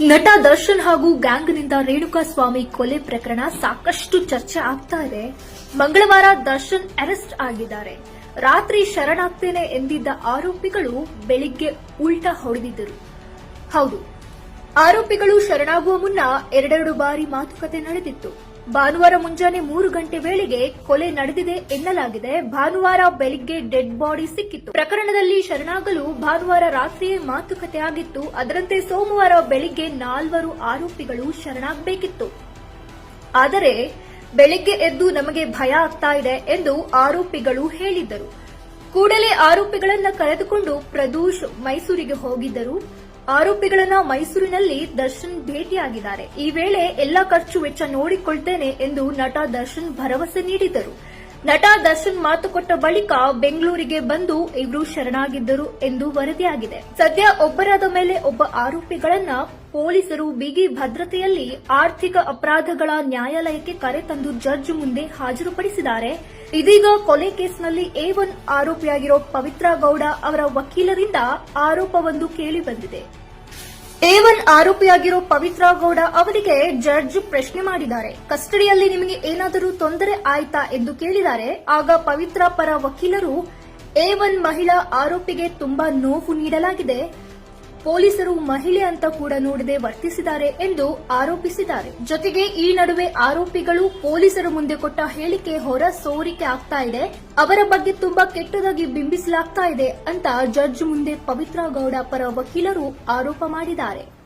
ನಟ ದರ್ಶನ್ ಹಾಗೂ ಗ್ಯಾಂಗ್ನಿಂದ ರೇಣುಕಾ ಸ್ವಾಮಿ ಕೊಲೆ ಪ್ರಕರಣ ಸಾಕಷ್ಟು ಚರ್ಚೆ ಆಗ್ತಾ ಇದೆ. ಮಂಗಳವಾರ ದರ್ಶನ್ ಅರೆಸ್ಟ್ ಆಗಿದ್ದಾರೆ. ರಾತ್ರಿ ಶರಣಾಗ್ತೇನೆ ಎಂದಿದ್ದ ಆರೋಪಿಗಳು ಬೆಳಿಗ್ಗೆ ಉಲ್ಟಾ ಹೊಡೆದಿದ್ದರು. ಹೌದು, ಆರೋಪಿಗಳು ಶರಣಾಗುವ ಮುನ್ನ ಎರಡೆರಡು ಬಾರಿ ಮಾತುಕತೆ ನಡೆದಿತ್ತು. ಭಾನುವಾರ ಮುಂಜಾನೆ ಮೂರು ಗಂಟೆ ವೇಳೆಗೆ ಕೊಲೆ ನಡೆದಿದೆ ಎನ್ನಲಾಗಿದೆ. ಭಾನುವಾರ ಬೆಳಿಗ್ಗೆ ಡೆಡ್ ಬಾಡಿ ಸಿಕ್ಕಿತ್ತು. ಪ್ರಕರಣದಲ್ಲಿ ಶರಣಾಗಲು ಭಾನುವಾರ ರಾತ್ರಿಯೇ ಮಾತುಕತೆ ಆಗಿತ್ತು. ಅದರಂತೆ ಸೋಮವಾರ ಬೆಳಿಗ್ಗೆ ನಾಲ್ವರು ಆರೋಪಿಗಳು ಶರಣಾಗಬೇಕಿತ್ತು. ಆದರೆ ಬೆಳಿಗ್ಗೆ ಎದ್ದು ನಮಗೆ ಭಯ ಆಗ್ತಾ ಇದೆ ಎಂದು ಆರೋಪಿಗಳು ಹೇಳಿದ್ದರು. ಕೂಡಲೇ ಆರೋಪಿಗಳನ್ನ ಕರೆದುಕೊಂಡು ಪ್ರದೋಷ್ ಮೈಸೂರಿಗೆ ಹೋಗಿದ್ದರು. ಆರೋಪಿಗಳನ್ನ ಮೈಸೂರಿನಲ್ಲಿ ದರ್ಶನ್ ಭೇಟಿಯಾಗಿದ್ದಾರೆ. ಈ ವೇಳೆ ಎಲ್ಲಾ ಖರ್ಚು ವೆಚ್ಚ ನೋಡಿಕೊಳ್ತೇನೆ ಎಂದು ನಟ ದರ್ಶನ್ ಭರವಸೆ ನೀಡಿದರು ನಟ ದರ್ಶನ್ ಮಾತು ಕೊಟ್ಟ ಬಳಿಕ ಬೆಂಗಳೂರಿಗೆ ಬಂದು ಇವರು ಶರಣಾಗಿದ್ದರು ಎಂದು ವರದಿಯಾಗಿದೆ. ಸದ್ಯ ಒಬ್ಬರಾದ ಮೇಲೆ ಒಬ್ಬ ಆರೋಪಿಗಳನ್ನ ಪೊಲೀಸರು ಬಿಗಿ ಭದ್ರತೆಯಲ್ಲಿ ಆರ್ಥಿಕ ಅಪರಾಧಗಳ ನ್ಯಾಯಾಲಯಕ್ಕೆ ಕರೆತಂದು ಜಡ್ಜ್ ಮುಂದೆ ಹಾಜರುಪಡಿಸಿದ್ದಾರೆ. ಇದೀಗ ಕೊಲೆ ಕೇಸ್ನಲ್ಲಿ ಎ ಒನ್ ಆರೋಪಿಯಾಗಿರೋ ಪವಿತ್ರ ಗೌಡ ಅವರ ವಕೀಲರಿಂದ ಆರೋಪವೊಂದು ಕೇಳಿಬಂದಿದೆ ಎ ಆರೋಪಿಯಾಗಿರೋ ಪವಿತ್ರ ಗೌಡ ಅವರಿಗೆ ಜಡ್ಜ್ ಪ್ರಶ್ನೆ ಮಾಡಿದ್ದಾರೆ. ಕಸ್ಟಡಿಯಲ್ಲಿ ನಿಮಗೆ ಏನಾದರೂ ತೊಂದರೆ ಆಯ್ತಾ ಎಂದು ಕೇಳಿದ್ದಾರೆ ಆಗ ಪವಿತ್ರ ಪರ ವಕೀಲರು ಎ ಮಹಿಳಾ ಆರೋಪಿಗೆ ತುಂಬಾ ನೋವು ನೀಡಲಾಗಿದೆ. ಪೊಲೀಸರು ಮಹಿಳೆ ಅಂತ ಕೂಡ ನೋಡದೆ ವರ್ತಿಸಿದ್ದಾರೆ ಎಂದು ಆರೋಪಿಸಿದ್ದಾರೆ. ಜೊತೆಗೆ ಈ ನಡುವೆ ಆರೋಪಿಗಳು ಪೊಲೀಸರ ಮುಂದೆ ಕೊಟ್ಟ ಹೇಳಿಕೆ ಹೊರ ಸೋರಿಕೆ ಆಗ್ತಾ ಇದೆ. ಅವರ ಬಗ್ಗೆ ತುಂಬಾ ಕೆಟ್ಟದಾಗಿ ಬಿಂಬಿಸಲಾಗ್ತಾ ಇದೆ ಅಂತ ಜಡ್ಜ್ ಮುಂದೆ ಪವಿತ್ರ ಗೌಡ ಪರ ವಕೀಲರು ಆರೋಪ ಮಾಡಿದ್ದಾರೆ.